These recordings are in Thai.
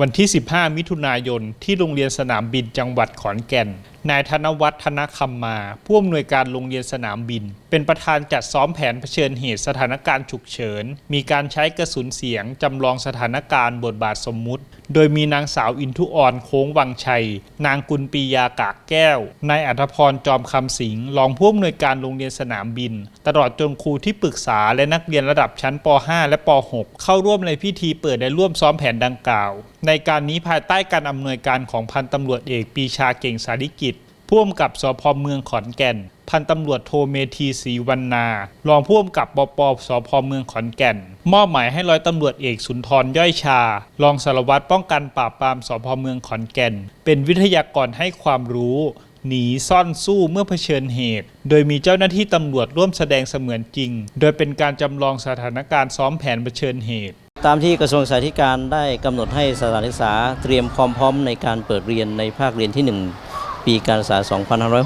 วันที่ 15 มิถุนายนที่โรงเรียนสนามบินจังหวัดขอนแก่น นายธนวัฒน์ธนคำมาผู้อำนวยการโรงเรียนสนามบิน เป็นประธานจัดซ้อมแผนเผชิญเหตุสถานการณ์ฉุกเฉิน มีการใช้กระสุนเสียงจำลองสถานการณ์บทบาทสมมุติ โดยมีนางสาวอินทุออนโค้งวังชัย นางกุลปียากากแก้วนายอัธพรจอมคำสิงห์รองผู้อำนวยการโรงเรียนสนามบิน ตลอดจนครูที่ปรึกษาและนักเรียนระดับชั้นป .5 และป .6 เข้าร่วมในพิธีเปิดและร่วมซ้อมแผนดังกล่าว ในการนี้ภายใต้การอำนวยการของพันตำรวจเอกปีชาเก่งสาริกิจ ผู้กำกับสพเมืองขอนแก่น พันตำรวจโทเมธีศรีวรรณารองผู้กำกับปปสพเมืองขอนแก่น มอบหมายให้ร้อยตำรวจเอกสุนทรย่อยชา รองสารวัตรป้องกันปราบปรามสพเมืองขอนแก่น เป็นวิทยากรให้ความรู้หนีซ่อนสู้เมื่อเผชิญเหตุ โดยมีเจ้าหน้าที่ตำรวจร่วมแสดงเสมือนจริง โดยเป็นการจำลองสถานการณ์ซ้อมแผนเผชิญเหตุ ตามที่กระทรวงสาธารณการได้กำหนดให้สถานศึกษาเตรียมความพร้อมในการเปิดเรียนในภาคเรียนที่ 1 ปีการศึกษา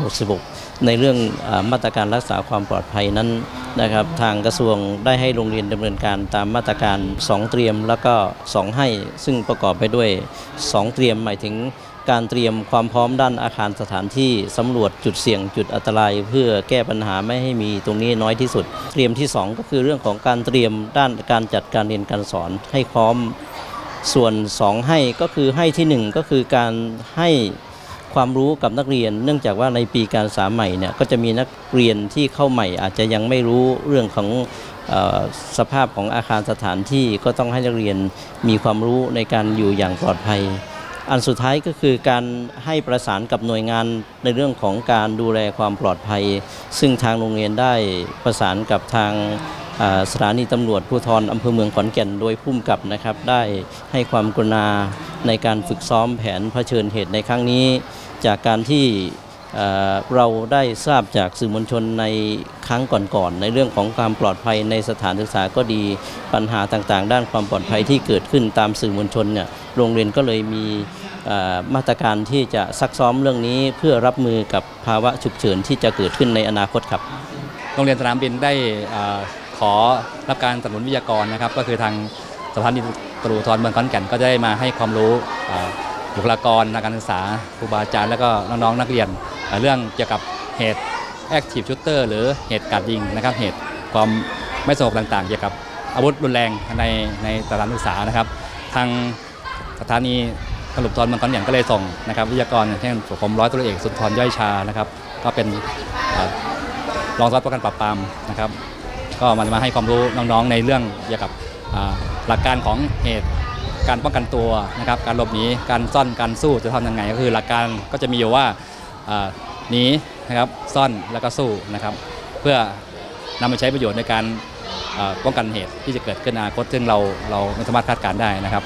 2566 ในเรื่องอมาตรการรักษาความปลอดภัยนั้นนะครับ ทางกระทรวงได้ให้โรงเรียนดำเนินการตามมาตรการ 2 เตรียมแล้วก็ 2 ให้ ซึ่งประกอบไปด้วย 2 เตรียมหมายถึงการเตรียมความพร้อมด้านอาคารสถานที่สำรวจจุดเสี่ยงจุดอันตราย เพื่อแก้ปัญหาไม่ให้มีตรงนี้น้อยที่สุด เตรียมที่ 2 ก็คือเรื่องของการเตรียมด้านการจัดการเรียนการสอนให้พร้อมส่วน 2 ให้ก็คือให้ทีหนึ่1 ก็คือการให้ ความรู้กับนักเรียน เนื่องจากว่าในปีการศึกษาใหม่เนี่ยก็จะมีนักเรียนที่เข้าใหม่ อาจจะยังไม่รู้เรื่องของออสภาพของอาคารสถานที่ก็ต้องให้นักเรียนมีความรู้ในการอยู่อย่างปลอดภัย อันสุดท้ายก็คือการให้ประสานกับหน่วยงานในเรื่องของการดูแลความปลอดภัย ซึ่งทางโรงเรียนได้ประสานกับทางสถานีตำรวจภูธรอำเภอเมืองขอนแก่นโดยพุ่มกับนะครับ ได้ให้ความกรุณาในการฝึกซ้อมแผนเผชิญเหตุในครั้งนี้ จากการที่ เราได้ทราบจากสื่อมวลชนในครั้งก่อนๆ ในเรื่องของความปลอดภัยในสถานศึกษาก็ดีปัญหาต่างๆ ด้านความปลอดภัยที่เกิดขึ้นตามสื่อมวลชนเนี่ยโรงเรียนก็เลยมีมาตรการที่จะซักซ้อมเรื่องนี้เพื่อรับมือกับภาวะฉุกเฉินที่จะเกิดขึ้นในอนาคตครับ โรงเรียนสนามบินได้ขอรับการสนับสนุนวิทยากรนะครับ ก็คือทางสถานีตำรวจภูธรเมืองขอนแก่นก็ได้มาให้ความรู้บุคลากรทางการศึกษาครูบาอาจารย์แล้วก็น้องๆนักเรียน เรื่องเกี่ยวกับเหตุ active shooter หรือเหตุการยิงนะครับ เหตุความไม่สงบต่างๆ เกี่ยวกับอาวุธรุนแรงในในสถานศึกษานะครับ ทางสถานีตำรวจภูธรเมืองขอนแก่นก็เลยส่งนะครับวิทยากรอย่างเช่นผมร้อยตำรวจเอกสุนทรย่อยชานะครับก็เป็นรองสารวัตรป้องกันปราบปรามนะครับ ก็มันมาให้ความรู้น้องๆในเรื่องเกี่ยวกับหลักการของเหตุการป้องกันตัวนะครับ การหลบหนีการซ่อนการสู้จะทำยังไงก็คือหลักการก็จะมีอยู่ว่า หนีนะครับซ่อนแล้วก็สู้นะครับ เพื่อนำไปใช้ประโยชน์ในการป้องกันเหตุที่จะเกิดขึ้นในอนาคตซึ่งเราเราไม่สามารถคาดการได้นะครับ